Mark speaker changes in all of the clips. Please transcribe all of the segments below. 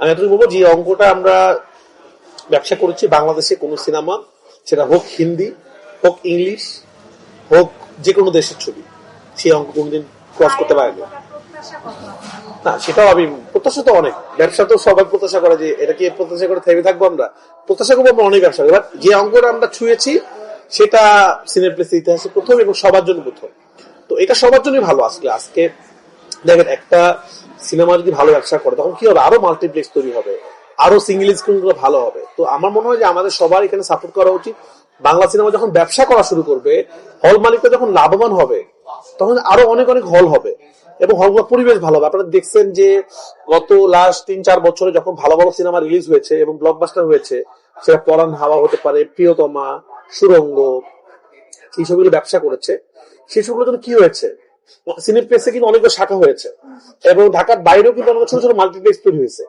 Speaker 1: আমি এতটুকু বলব যে অঙ্কটা আমরা ব্যবসা করেছি বাংলাদেশে কোনো সিনেমা সেটা হোক হিন্দি হোক ইংলিশ হোক যে কোনো দেশের ছবি সেই অঙ্ক কোনোদিন ক্রস করতে পারেনি। না? সেটাও আমি প্রত্যাশা তো অনেক। ব্যবসা তো সবাই প্রত্যাশা করে যে এটা কি প্রত্যাশা করে থেমে থাকব আমরা। প্রত্যাশা করব আমরা অনেক ব্যবসা এবার যে অঙ্কটা আমরা ছুঁয়েছি সেটা সিনেপ্লেস ইতিহাসে প্রথম এবং সবার জন্য প্রথম। তো এটা সবার জন্যই ভালো আসলে আজকে দেখেন, একটা সিনেমা যদি ভালো ব্যবসা করে, তখন কি হবে? আরও মাল্টিপ্লেক্স তৈরি হবে। আরও সিঙ্গেল স্ক্রিনগুলো ভালো হবে। তো আমার মনে হয় যে আমাদের সবার এখানে সাপোর্ট করা উচিত। বাংলা সিনেমা যখন ব্যবসা করা শুরু করবে হল মালিকরা যখন লাভবান হবে, তখন আরও অনেক অনেক হল হবে। এবং হলগুলো পরিবেশ ভালো হবে। আপনারা দেখছেন যে গত লাস্ট তিন, চার বছরে যখন ভালো ভালো সিনেমা রিলিজ হয়েছে এবং ব্লকবাস্টার হয়েছে, সেটা পরান হাওয়া হতে পারে, প্রিয়তমা, সুরঙ্গ এই সবগুলো ব্যবসা করেছে। সেই সবগুলো জন্য কি হয়েছে? সিনেপ্লেক্সে কিন্তু অনেকগুলো শাখা হয়েছে। এবং ঢাকার বাইরেও কিন্তু অনেক ছোট ছোট মাল্টিপ্লেক্স তৈরি হয়েছে।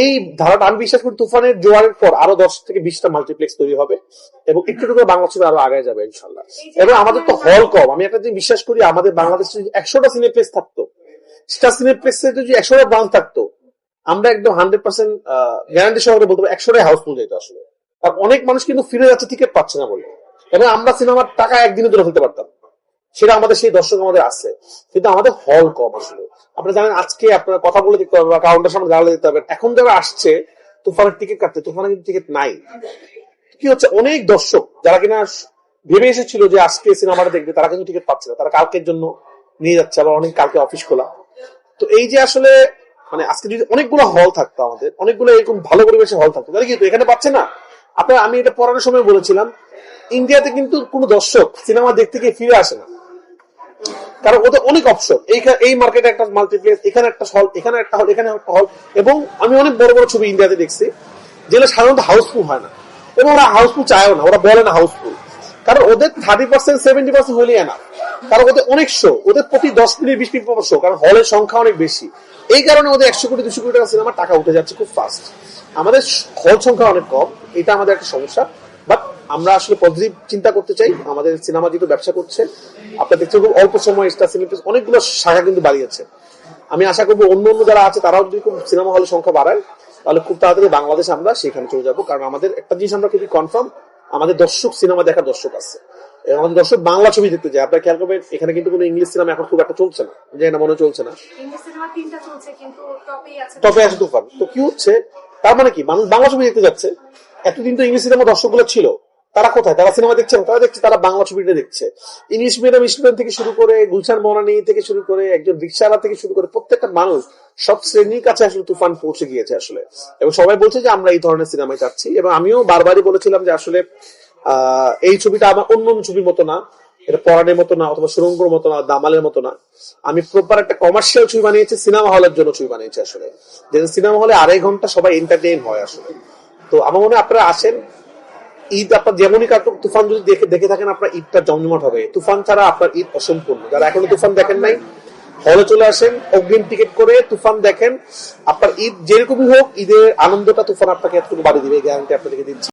Speaker 1: এই ধারাটা আমি বিশ্বাস করি তুফানের জোয়ারের পর আরও দশ থেকে বিশটা মাল্টিপ্লেক্স তৈরি হবে এবং একটু একটু করে বাংলা ছবি আরও আগে যাবে ইনশাল্লাহ এবং আমাদের তো হল কম। আমি একটা জিনিস বিশ্বাস করি আমাদের বাংলাদেশে যদি একশোটা সিনেপ্লেক্স থাকতো সেটা সিনেপ্লেক্সে যদি একশোটা ব্রাঞ্চ থাকতো আমরা একদম হান্ড্রেড পার্সেন্ট গ্যারান্টি সহকারে বলতে পারব একশোটাই হাউসফুল যেত আসলে। আর অনেক মানুষ কিন্তু ফিরে যাচ্ছে টিকিট পাচ্ছে না বলে। এবং আমরা সিনেমার টাকা একদিনে তুলে ফেলতে পারতাম। সেটা আমাদের সেই দর্শক আমাদের আছে। কিন্তু আমাদের হল কম আসলে। আপনারা জানেন আজকে আপনারা কথা বলে দেখতে পারবেন বা কাউন্টার সামনে দাঁড়ালে দেখতে পারবেন। এখন যারা আসছে, তুফানের টিকিট কাটতে, তুফানের কিন্তু টিকিট নাই। কি হচ্ছে? অনেক দর্শক, যারা কিনা ভেবে এসেছিল যে আজকে সিনেমাটা দেখবে, তারা কিন্তু টিকিট পাচ্ছে না। তারা কালকের জন্য নিয়ে যাচ্ছে, আবার অনেক কালকে অফিস খোলা। তো এই যে আসলে মানে আজকে যদি অনেকগুলো হল থাকতো আমাদের, অনেকগুলো এরকম ভালো পরিবেশে হল থাকতো, তাহলে কি হতো? এখানে পাচ্ছে না? আপনার, আমি এটা পড়ানোর সময় বলেছিলাম, ইন্ডিয়াতে কিন্তু কোনো দর্শক সিনেমা দেখতে গিয়ে ফিরে আসে না। কারণ ওদের অনেক অপশন এই মার্কেটে একটা মাল্টিপ্লেক্স এখানে একটা হল এখানে একটা হল এখানে একটা হল এবং আমি অনেক বড় বড় ছবি ইন্ডিয়াতে দেখছি, যেগুলো সাধারণত হাউসফুল হয় না। এবং ওরা হাউসফুল চায়ও না, ওরা বলে না হাউসফুল কারণ ওদের থার্টি পার্সেন্ট সেভেন্টি পার্সেন্ট হলেই না কারণ ওদের অনেক শো ওদের প্রতি দশ মিনিট বিশ মিনিট শো কারণ হলের সংখ্যা অনেক বেশি। এই কারণে ওদের একশো কোটি, দুশো কোটি টাকা সিনেমা টাকা উঠে যাচ্ছে খুব ফাস্ট আমাদের হল সংখ্যা অনেক কম, এটা আমাদের একটা সমস্যা। আমরা আসলে পজিটিভ চিন্তা করতে চাই। আমাদের সিনেমা যেহেতু ব্যবসা করছে আপনার দেখছেন খুব অল্প সময় স্টার সিনেপ্লেক্স অনেকগুলো শাখা কিন্তু বাড়িয়েছে। আমি আশা করব অন্য অন্য যারা আছে তারাও যদি খুব সিনেমা হলের সংখ্যা বাড়ায় তাহলে খুব তাড়াতাড়ি বাংলাদেশ আমরা সেখানে চলে যাব। কারণ আমাদের একটা জিনিস আমরা খুবই কনফার্ম আমাদের দর্শক সিনেমা দেখার দর্শক আছে। আমাদের দর্শক বাংলা ছবি দেখতে যায়। আপনার খেয়াল করবেন এখানে কিন্তু কোনো ইংলিশ সিনেমা এখন খুব একটা চলছে না। যে না মনে চলছে না। টপে আছে। তুফান। তো কি হচ্ছে? তার মানে কি? মানুষ বাংলা ছবি দেখতে যাচ্ছে। এতদিন তো ইংলিশ সিনেমা দর্শকগুলো ছিল। তারা কোথায়? তারা সিনেমা দেখছে তারা দেখছে, তারা বাংলা ছবিটা দেখছে। ইংলিশ মিডিয়াম স্টুডেন্ট থেকে শুরু করে গুলশান মরানি থেকে শুরু করে একজন রিক্সাওয়ালা থেকে শুরু করে প্রত্যেকটা মানুষ সব শ্রেণির কাছে আসলে তুফান পৌঁছে গিয়েছে আসলে। এবং সবাই বলছে যে, আমরা এই ধরনের সিনেমায় চাচ্ছি এবং আমিও বারবারই বলেছিলাম যে, আসলে এই ছবিটা আমার অন্য অন্য ছবির মতো না। এটা পরাণের মতো না, অথবা সুরঙ্গর মতো না, দামালের মতো না। আমি প্রপার একটা কমার্শিয়াল ছবি বানিয়েছি সিনেমা হলের জন্য ছবি বানিয়েছি আসলে। যে সিনেমা হলে আড়াই ঘণ্টা সবাই এন্টারটেইন হয় আসলে। তো আমার মনে হয় আপনারা আসেন ঈদ আপনার যেমনই কাটুক তুফান যদি দেখে দেখে থাকেন আপনার ঈদটা জমজমাট হবে। তুফান ছাড়া আপনার ঈদ অসম্পূর্ণ। যারা এখনও তুফান দেখেন নাই হলে চলে আসেন অগ্রিম টিকিট করে তুফান দেখেন। আপনার ঈদ যেরকমই হোক ঈদের আনন্দটা তুফান আপনাকে এতটুকু বাড়ি দিবে গ্যারান্টি আপনাদেরকে দিচ্ছি।